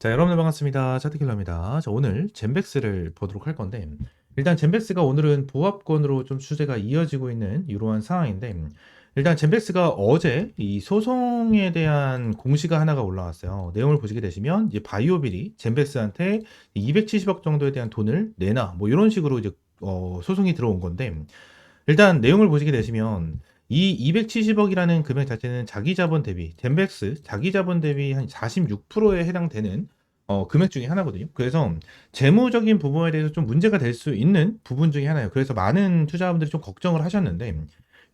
자, 여러분들 반갑습니다. 차트킬러입니다. 자, 오늘 젠백스를 보도록 할 건데, 일단 젠백스가 오늘은 보합권으로 좀 주제가 이어지고 있는 이러한 상황인데, 일단 젠백스가 어제 이 소송에 대한 공시가 하나가 올라왔어요. 내용을 보시게 되시면, 이제 바이오빌이 젠백스한테 270억 정도에 대한 돈을 내놔, 뭐 이런 식으로 이제 어, 소송이 들어온 건데, 일단 내용을 보시게 되시면, 이 270억이라는 금액 자체는 자기 자본 대비, 젠백스 자기 자본 대비 한 46%에 해당되는 어, 금액 중에 하나거든요. 그래서 재무적인 부분에 대해서 좀 문제가 될 수 있는 부분 중에 하나예요. 그래서 많은 투자자분들이 좀 걱정을 하셨는데,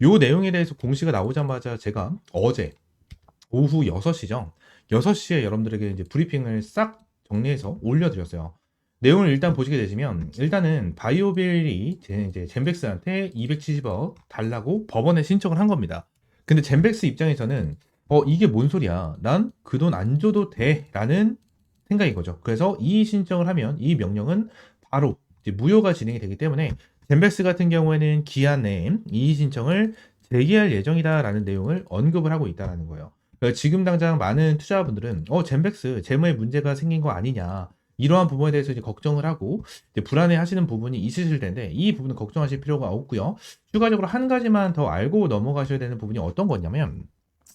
요 내용에 대해서 공시가 나오자마자 제가 어제 오후 6시죠. 6시에 여러분들에게 이제 브리핑을 싹 정리해서 올려드렸어요. 내용을 일단 보시게 되시면 일단은 바이오빌이 제- 이제 젠백스한테 270억 달라고 법원에 신청을 한 겁니다. 근데 젠백스 입장에서는 어 이게 뭔 소리야? 난 그 돈 안 줘도 돼라는 생각인 거죠. 그래서 이 신청을 하면 이 명령은 바로 무효가 진행이 되기 때문에 젠백스 같은 경우에는 기한 내에 이의 신청을 제기할 예정이다라는 내용을 언급을 하고 있다라는 거예요. 그러니까 지금 당장 많은 투자자분들은 어 젠백스 재무에 문제가 생긴 거 아니냐 이러한 부분에 대해서 이제 걱정을 하고 이제 불안해하시는 부분이 있으실 텐데 이 부분은 걱정하실 필요가 없고요. 추가적으로 한 가지만 더 알고 넘어가셔야 되는 부분이 어떤 거냐면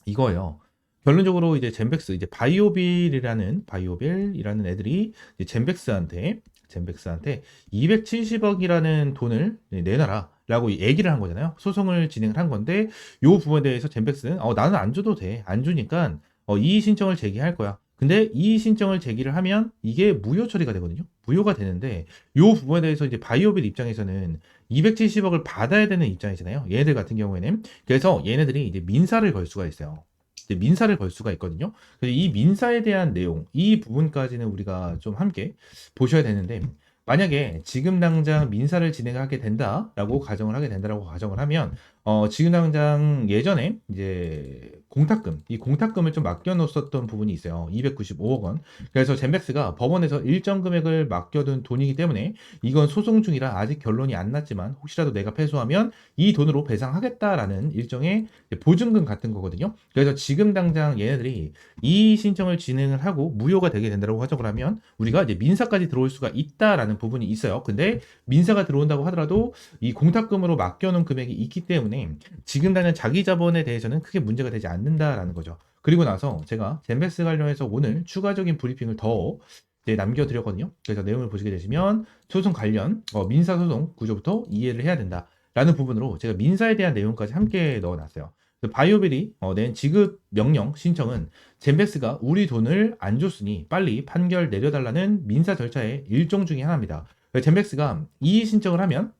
이거예요. 결론적으로 이제 젠백스 이제 바이오빌이라는 바이오빌이라는 애들이 이제 젠백스한테 젠백스한테 270억이라는 돈을 내놔라 라고 얘기를 한 거잖아요. 소송을 진행을 한 건데 요 부분에 대해서 젠백스는 어 나는 안 줘도 돼. 안 주니까 어, 이의 신청을 제기할 거야. 근데 이의 신청을 제기를 하면 이게 무효 처리가 되거든요. 무효가 되는데 요 부분에 대해서 이제 바이오빌 입장에서는 270억을 받아야 되는 입장이잖아요. 얘네들 같은 경우에는 그래서 얘네들이 이제 민사를 걸 수가 있어요. 민사를 걸 수가 있거든요. 그래서 이 민사에 대한 내용, 이 부분까지는 우리가 좀 함께 보셔야 되는데, 만약에 지금 당장 민사를 진행하게 된다라고 가정을 하게 된다라고 가정을 하면, 어, 지금 당장 예전에 이제 공탁금, 이 공탁금을 좀 맡겨놓았었던 부분이 있어요. 295억 원. 그래서 젠백스가 법원에서 일정 금액을 맡겨둔 돈이기 때문에 이건 소송 중이라 아직 결론이 안 났지만 혹시라도 내가 패소하면 이 돈으로 배상하겠다라는 일종의 보증금 같은 거거든요. 그래서 지금 당장 얘네들이 이 신청을 진행을 하고 무효가 되게 된다고 가정을 하면 우리가 이제 민사까지 들어올 수가 있다라는 부분이 있어요. 근데 민사가 들어온다고 하더라도 이 공탁금으로 맡겨놓은 금액이 있기 때문에 지금 당장 자기 자본에 대해서는 크게 문제가 되지 않는다라는 거죠. 그리고 나서 제가 젠베스 관련해서 오늘 추가적인 브리핑을 더 이제 남겨드렸거든요. 그래서 내용을 보시게 되시면 소송 관련 어, 민사 소송 구조부터 이해를 해야 된다라는 부분으로 제가 민사에 대한 내용까지 함께 넣어놨어요. 바이오빌이 어, 낸 지급 명령 신청은 젠베스가 우리 돈을 안 줬으니 빨리 판결 내려달라는 민사 절차의 일종 중의 하나입니다. 젠베스가 이 신청을 하면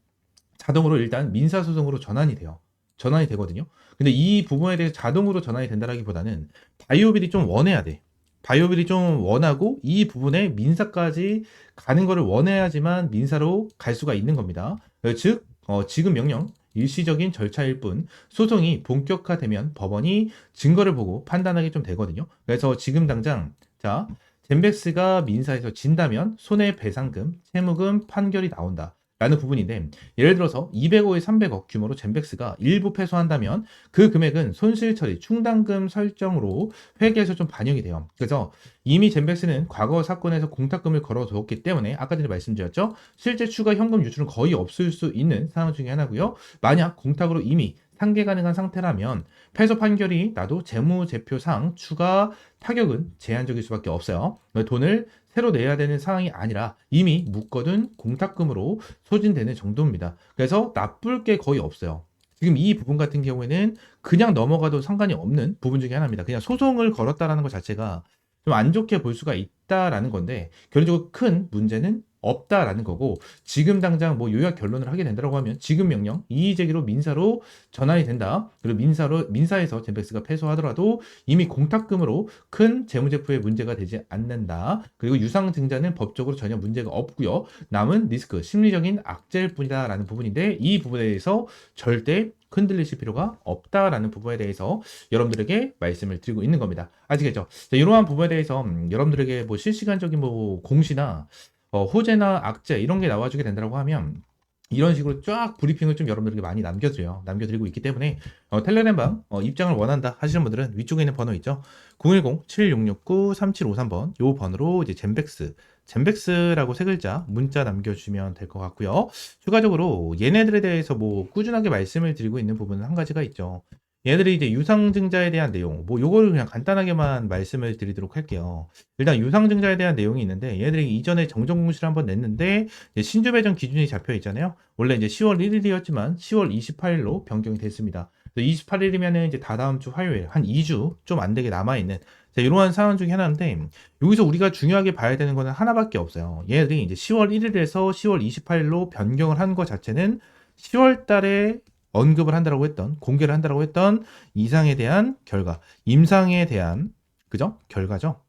자동으로 일단 민사소송으로 전환이 돼요. 전환이 되거든요. 근데 이 부분에 대해서 자동으로 전환이 된다라기보다는 바이오빌이 좀 원해야 돼. 바이오빌이 좀 원하고 이 부분에 민사까지 가는 거를 원해야지만 민사로 갈 수가 있는 겁니다. 즉, 어, 지금 명령 일시적인 절차일 뿐 소송이 본격화되면 법원이 증거를 보고 판단하게 좀 되거든요. 그래서 지금 당장 자 젠백스가 민사에서 진다면 손해배상금, 채무금 판결이 나온다. 라는 부분인데 예를 들어서 205에 300억 규모로 젠백스가 일부 패소한다면 그 금액은 손실 처리 충당금 설정으로 회계에서 좀 반영이 돼요. 그래서 이미 젠백스는 과거 사건에서 공탁금을 걸어두었기 때문에 아까 전에 말씀드렸죠. 실제 추가 현금 유출은 거의 없을 수 있는 상황 중에 하나고요. 만약 공탁으로 이미 상계 가능한 상태라면 패소 판결이 나도 재무제표상 추가 타격은 제한적일 수밖에 없어요. 돈을 새로 내야 되는 상황이 아니라 이미 묶어둔 공탁금으로 소진되는 정도입니다. 그래서 나쁠 게 거의 없어요. 지금 이 부분 같은 경우에는 그냥 넘어가도 상관이 없는 부분 중에 하나입니다. 그냥 소송을 걸었다라는 것 자체가 좀 안 좋게 볼 수가 있다라는 건데 결론적으로 큰 문제는 없다라는 거고 지금 당장 뭐 요약 결론을 하게 된다고 하면 지금 명령 이의 제기로 민사로 전환이 된다. 그리고 민사로 민사에서 젠백스가 패소하더라도 이미 공탁금으로 큰 재무제표에 문제가 되지 않는다. 그리고 유상 증자는 법적으로 전혀 문제가 없고요. 남은 리스크 심리적인 악재일 뿐이다라는 부분인데 이 부분에 대해서 절대 흔들리실 필요가 없다라는 부분에 대해서 여러분들에게 말씀을 드리고 있는 겁니다. 아시겠죠? 자, 이러한 부분에 대해서 음, 여러분들에게 뭐 실시간적인 뭐 공시나 어, 호재나 악재 이런 게 나와주게 된다고 하면 이런 식으로 쫙 브리핑을 좀 여러분들에게 많이 남겨드려요. 남겨드리고 있기 때문에 어, 텔레그램방 어, 입장을 원한다 하시는 분들은 위쪽에 있는 번호 있죠. 010-7669-3753번 요 번호로 이제 젠백스 젠백스라고 세 글자 문자 남겨주시면 될 것 같고요. 추가적으로 얘네들에 대해서 뭐 꾸준하게 말씀을 드리고 있는 부분은 한 가지가 있죠. 얘네들이 이제 유상증자에 대한 내용, 뭐 요거를 그냥 간단하게만 말씀을 드리도록 할게요. 일단 유상증자에 대한 내용이 있는데 얘네들이 이전에 정정공시를 한번 냈는데 신주 배정 기준이 잡혀 있잖아요. 원래 이제 10월 1일이었지만 10월 28일로 변경이 됐습니다. 28일이면은 이제 다다음 주 화요일 한 2주 좀 안 되게 남아 있는 자, 이러한 상황 중에 하나인데 여기서 우리가 중요하게 봐야 되는 거는 하나밖에 없어요. 얘네들이 이제 10월 1일에서 10월 28일로 변경을 한것 자체는 10월 달에 언급을 한다라고 했던 공개를 한다라고 했던 이상에 대한 결과, 임상에 대한 그죠? 결과죠.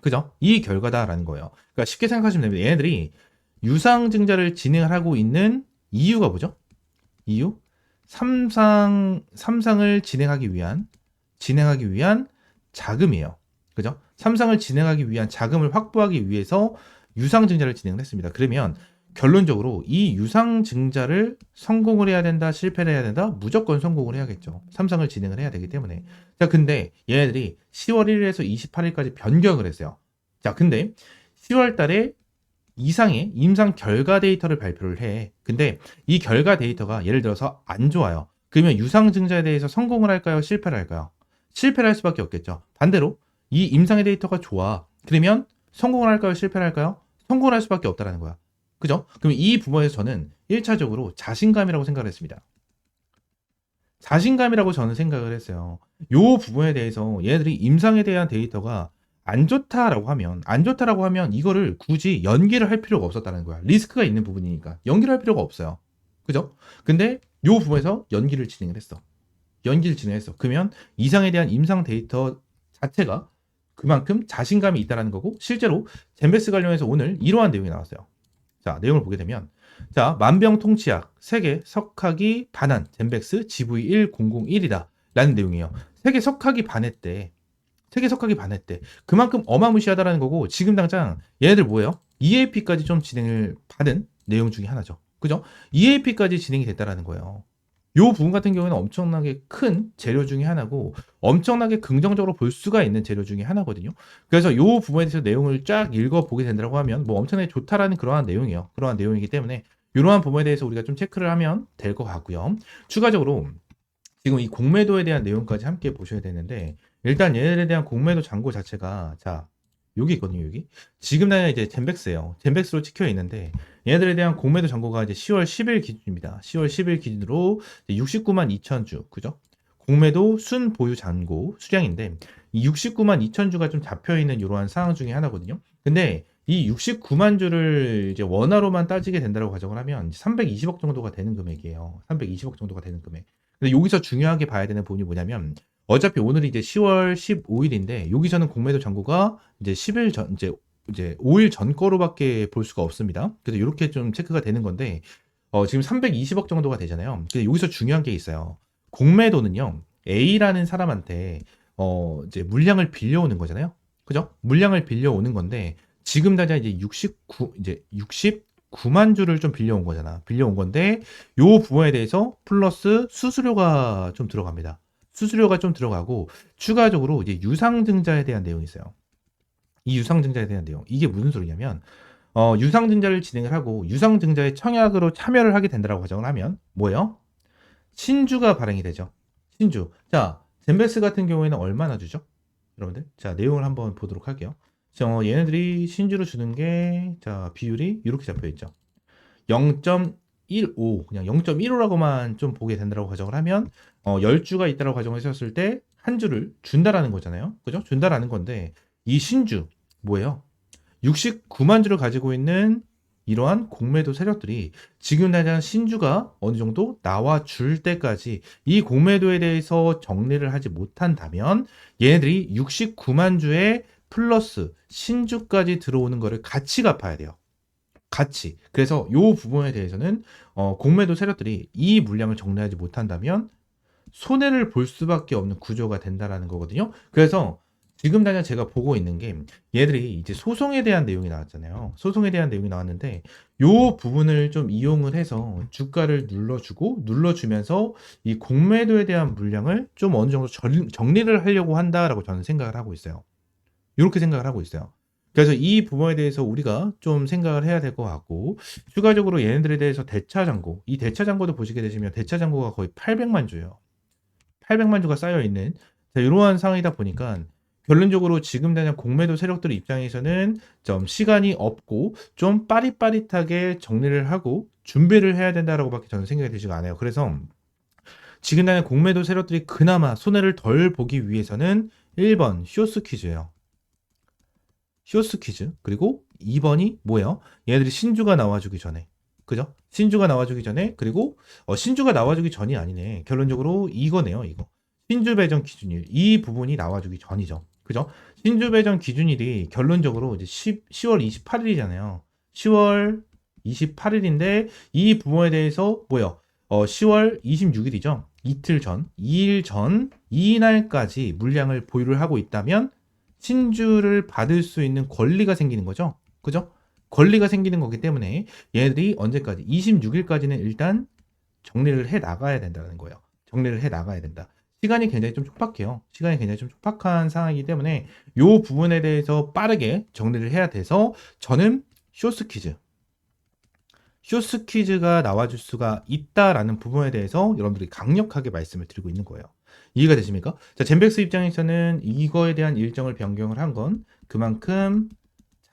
그죠? 이 결과다라는 거예요. 그러니까 쉽게 생각하시면 됩니다. 얘네들이 유상 증자를 진행하고 있는 이유가 뭐죠? 이유? 삼상 삼상을 진행하기 위한 진행하기 위한 자금이에요. 그죠? 삼상을 진행하기 위한 자금을 확보하기 위해서 유상 증자를 진행을 했습니다. 그러면 결론적으로 이 유상 증자를 성공을 해야 된다, 실패를 해야 된다, 무조건 성공을 해야겠죠. 삼상을 진행을 해야 되기 때문에. 자, 근데 얘네들이 10월 1일에서 28일까지 변경을 했어요. 자, 근데 10월 달에 이상의 임상 결과 데이터를 발표를 해. 근데 이 결과 데이터가 예를 들어서 안 좋아요. 그러면 유상 증자에 대해서 성공을 할까요? 실패를 할까요? 실패를 할 수밖에 없겠죠. 반대로 이 임상의 데이터가 좋아. 그러면 성공을 할까요? 실패를 할까요? 성공을 할 수밖에 없다라는 거야. 그죠? 그럼 이 부분에서 저는 1차적으로 자신감이라고 생각을 했습니다. 자신감이라고 저는 생각을 했어요. 요 부분에 대해서 얘들이 임상에 대한 데이터가 안 좋다라고 하면 안 좋다라고 하면 이거를 굳이 연기를 할 필요가 없었다는 거야. 리스크가 있는 부분이니까 연기를 할 필요가 없어요. 그죠? 근데 요 부분에서 연기를 진행을 했어. 연기를 진행했어. 그러면 이상에 대한 임상 데이터 자체가 그만큼 자신감이 있다라는 거고 실제로 젠베스 관련해서 오늘 이러한 내용이 나왔어요. 자, 내용을 보게 되면 자, 만병통치약 세계 석학이 반환 젠백스 GV1001이다 라는 내용이에요. 세계 석학이 반했대. 세계 석학이 반했대. 그만큼 어마무시하다라는 거고 지금 당장 얘네들 뭐예요? EAP까지 좀 진행을 받은 내용 중에 하나죠. 그죠? EAP까지 진행이 됐다라는 거예요. 요 부분 같은 경우에는 엄청나게 큰 재료 중에 하나고 엄청나게 긍정적으로 볼 수가 있는 재료 중에 하나거든요. 그래서 요 부분에 대해서 내용을 쫙 읽어보게 된다고 하면 뭐 엄청나게 좋다라는 그러한 내용이에요. 그러한 내용이기 때문에 이러한 부분에 대해서 우리가 좀 체크를 하면 될 것 같고요. 추가적으로 지금 이 공매도에 대한 내용까지 함께 보셔야 되는데 일단 얘네들에 대한 공매도 잔고 자체가 자 여기 있거든요, 여기. 지금 당장 이제 젠백스예요. 젠백스로 찍혀 있는데 얘네들에 대한 공매도 잔고가 이제 10월 10일 기준입니다. 10월 10일 기준으로 69만 2천 주, 그죠? 공매도 순 보유 잔고 수량인데 이 69만 2천 주가 좀 잡혀 있는 이러한 상황 중에 하나거든요. 근데 이 69만 주를 이제 원화로만 따지게 된다고 가정을 하면 320억 정도가 되는 금액이에요. 320억 정도가 되는 금액. 근데 여기서 중요하게 봐야 되는 부분이 뭐냐면 어차피 오늘이 이제 10월 15일인데 여기서는 공매도 잔고가 이제 10일 전 이제 이제 5일 전 거로밖에 볼 수가 없습니다. 그래서 이렇게 좀 체크가 되는 건데 어, 지금 320억 정도가 되잖아요. 근데 여기서 중요한 게 있어요. 공매도는요. A라는 사람한테 어, 이제 물량을 빌려오는 거잖아요. 그죠? 물량을 빌려오는 건데 지금 당장 이제 69 이제 69만 주를 좀 빌려온 거잖아. 빌려온 건데 요 부분에 대해서 플러스 수수료가 좀 들어갑니다. 수수료가 좀 들어가고 추가적으로 이제 유상증자에 대한 내용이 있어요. 이 유상증자에 대한 내용 이게 무슨 소리냐면 어, 유상증자를 진행을 하고 유상증자의 청약으로 참여를 하게 된다라고 가정을 하면 뭐예요? 신주가 발행이 되죠. 신주. 자, 젠베스 같은 경우에는 얼마나 주죠? 여러분들. 자, 내용을 한번 보도록 할게요. 자, 어, 얘네들이 신주로 주는 게, 자, 비율이 이렇게 잡혀 있죠. 0.15, 그냥 0.15라고만 좀 보게 된다고 가정을 하면, 어, 10주가 있다라고 가정을 했었을 때, 한 주를 준다라는 거잖아요. 그죠? 준다라는 건데, 이 신주, 뭐예요? 69만 주를 가지고 있는 이러한 공매도 세력들이 지금 당장 신주가 어느 정도 나와 줄 때까지 이 공매도에 대해서 정리를 하지 못한다면 얘네들이 69만 주에 플러스 신주까지 들어오는 거를 같이 갚아야 돼요. 같이. 그래서 이 부분에 대해서는 어, 공매도 세력들이 이 물량을 정리하지 못한다면 손해를 볼 수밖에 없는 구조가 된다라는 거거든요. 그래서 지금 당장 제가 보고 있는 게 얘들이 이제 소송에 대한 내용이 나왔잖아요. 소송에 대한 내용이 나왔는데 요 부분을 좀 이용을 해서 주가를 눌러주고 눌러주면서 이 공매도에 대한 물량을 좀 어느 정도 전- 정리를 하려고 한다라고 저는 생각을 하고 있어요. 이렇게 생각을 하고 있어요. 그래서 이 부분에 대해서 우리가 좀 생각을 해야 될 것 같고 추가적으로 얘네들에 대해서 대차 잔고 이 대차 잔고도 보시게 되시면 대차 잔고가 거의 800만 주예요. 800만 주가 쌓여 있는 이러한 상황이다 보니까 결론적으로 지금 당장 공매도 세력들 입장에서는 좀 시간이 없고 좀 빠릿빠릿하게 정리를 하고 준비를 해야 된다라고밖에 저는 생각이 들지가 않아요. 그래서 지금 당장 공매도 세력들이 그나마 손해를 덜 보기 위해서는 1번 쇼스 퀴즈예요. 쇼스 퀴즈. 그리고 2번이 뭐예요? 얘네들이 신주가 나와주기 전에. 그죠? 신주가 나와주기 전에 그리고 어, 신주가 나와주기 전이 아니네. 결론적으로 이거네요. 이거. 신주 배정 기준일 이 부분이 나와주기 전이죠. 그죠? 신주 배정 기준일이 결론적으로 이제 10, 10월 28일이잖아요. 10월 28일인데 이 부분에 대해서 뭐요? 어, 10월 26일이죠. 이틀 전, 2일 전, 이날까지 물량을 보유를 하고 있다면 신주를 받을 수 있는 권리가 생기는 거죠. 그죠? 권리가 생기는 거기 때문에 얘들이 언제까지 26일까지는 일단 정리를 해 나가야 된다는 거예요. 정리를 해 나가야 된다. 시간이 굉장히 좀 촉박해요. 시간이 굉장히 좀 촉박한 상황이기 때문에 이 부분에 대해서 빠르게 정리를 해야 돼서 저는 쇼스 퀴즈 쇼스 퀴즈가 나와줄 수가 있다라는 부분에 대해서 여러분들이 강력하게 말씀을 드리고 있는 거예요. 이해가 되십니까? 자, 젠백스 입장에서는 이거에 대한 일정을 변경을 한 건 그만큼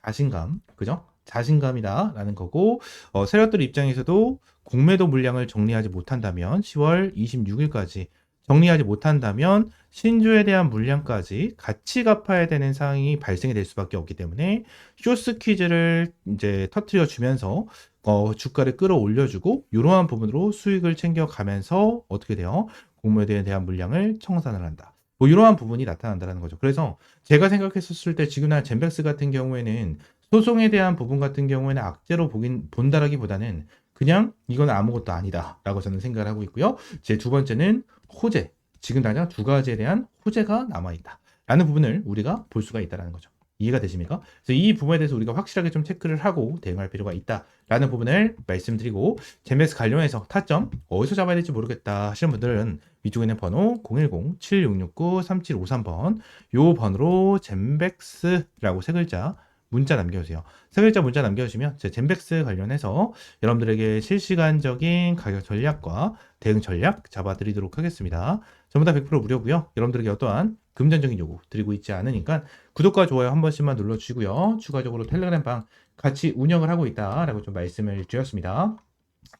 자신감, 그죠? 자신감이다라는 거고 어, 세력들 입장에서도 공매도 물량을 정리하지 못한다면 10월 26일까지 정리하지 못한다면 신주에 대한 물량까지 같이 갚아야 되는 상황이 발생이 될 수밖에 없기 때문에 쇼스 퀴즈를 이제 터트려 주면서 어, 주가를 끌어올려주고 이러한 부분으로 수익을 챙겨가면서 어떻게 돼요? 공매도에 대한 물량을 청산을 한다. 뭐 이러한 부분이 나타난다는 거죠. 그래서 제가 생각했었을 때 지금 나 젠백스 같은 경우에는 소송에 대한 부분 같은 경우에는 악재로 보긴 본다라기보다는 그냥 이건 아무것도 아니다라고 저는 생각을 하고 있고요. 제 두 번째는 호재. 지금 당장 두 가지에 대한 호재가 남아 있다라는 부분을 우리가 볼 수가 있다라는 거죠. 이해가 되십니까? 그래서 이 부분에 대해서 우리가 확실하게 좀 체크를 하고 대응할 필요가 있다라는 부분을 말씀드리고 젠맥스 관련해서 타점 어디서 잡아야 될지 모르겠다 하시는 분들은 위쪽에 있는 번호 010-7669-3753번 요 번호로 젠백스라고 세 글자 문자 남겨주세요. 세 글자 문자 남겨주시면 제 젠백스 관련해서 여러분들에게 실시간적인 가격 전략과 대응 전략 잡아드리도록 하겠습니다. 전부 다 100% 무료고요. 여러분들에게 어떠한 금전적인 요구 드리고 있지 않으니까 구독과 좋아요 한 번씩만 눌러주시고요. 추가적으로 텔레그램 방 같이 운영을 하고 있다라고 좀 말씀을 드렸습니다.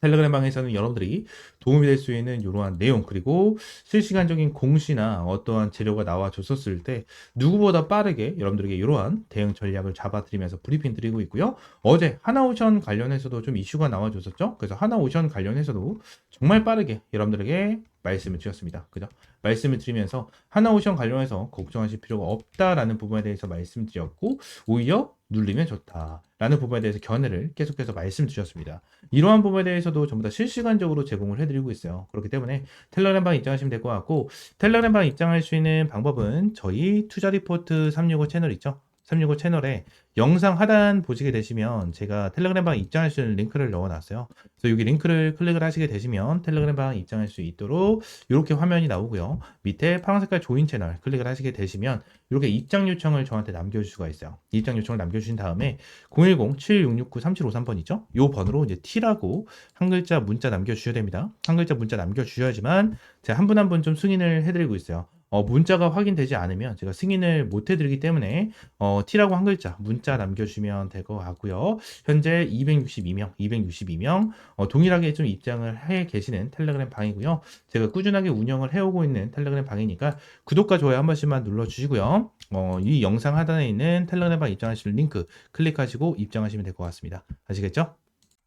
텔레그램 방에서는 여러분들이 도움이 될 수 있는 이러한 내용 그리고 실시간적인 공시나 어떠한 재료가 나와줬었을 때 누구보다 빠르게 여러분들에게 이러한 대응 전략을 잡아드리면서 브리핑 드리고 있고요. 어제 하나오션 관련해서도 좀 이슈가 나와줬었죠. 그래서 하나오션 관련해서도 정말 빠르게 여러분들에게 말씀을 드렸습니다. 그죠? 말씀을 드리면서 하나오션 관련해서 걱정하실 필요가 없다라는 부분에 대해서 말씀드렸고 오히려 눌리면 좋다라는 부분에 대해서 견해를 계속해서 말씀드렸습니다. 이러한 부분에 대해서도 전부 다 실시간적으로 제공을 해드리고 있어요. 그렇기 때문에 텔레그램방 입장하시면 될 것 같고 텔레그램방 입장할 수 있는 방법은 저희 투자 리포트 365 채널 있죠. 365 채널에 영상 하단 보시게 되시면 제가 텔레그램방 입장할 수 있는 링크를 넣어놨어요. 그래서 여기 링크를 클릭을 하시게 되시면 텔레그램방 입장할 수 있도록 이렇게 화면이 나오고요. 밑에 파란 색깔 조인 채널 클릭을 하시게 되시면 이렇게 입장 요청을 저한테 남겨줄 수가 있어요. 입장 요청을 남겨주신 다음에 010-7669-3753번 있죠? 이 번호로 이제 T라고 한 글자 문자 남겨주셔야 됩니다. 한 글자 문자 남겨주셔야지만 제가 한 분 한 분 좀 승인을 해드리고 있어요. 어, 문자가 확인되지 않으면 제가 승인을 못 해드리기 때문에 어, T라고 한 글자 문자 남겨주시면 될 것 같고요. 현재 262명, 262명 어, 동일하게 좀 입장을 해 계시는 텔레그램 방이고요. 제가 꾸준하게 운영을 해오고 있는 텔레그램 방이니까 구독과 좋아요 한 번씩만 눌러주시고요. 어, 이 영상 하단에 있는 텔레그램 방 입장하실 링크 클릭하시고 입장하시면 될 것 같습니다. 아시겠죠?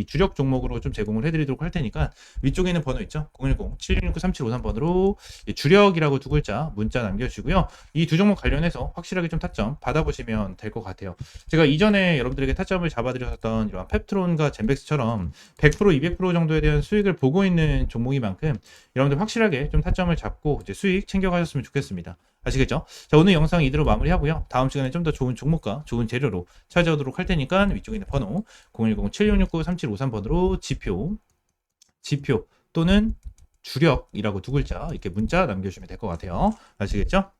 이 주력 종목으로 좀 제공을 해드리도록 할 테니까 위쪽에 있는 번호 있죠? 010-7669-3753번으로 주력이라고 두 글자 문자 남겨주시고요. 이 두 종목 관련해서 확실하게 좀 타점 받아보시면 될 것 같아요. 제가 이전에 여러분들에게 타점을 잡아드렸던 이런 펩트론과 젠백스처럼 100% 200% 정도에 대한 수익을 보고 있는 종목인 만큼 여러분들 확실하게 좀 타점을 잡고 이제 수익 챙겨가셨으면 좋겠습니다. 아시겠죠? 자, 오늘 영상 이대로 마무리하고요. 다음 시간에 좀 더 좋은 종목과 좋은 재료로 찾아오도록 할 테니까 위쪽에 있는 번호 010-7669-3753 번으로 지표, 지표 또는 주력이라고 두 글자 이렇게 문자 남겨주시면 될 것 같아요. 아시겠죠?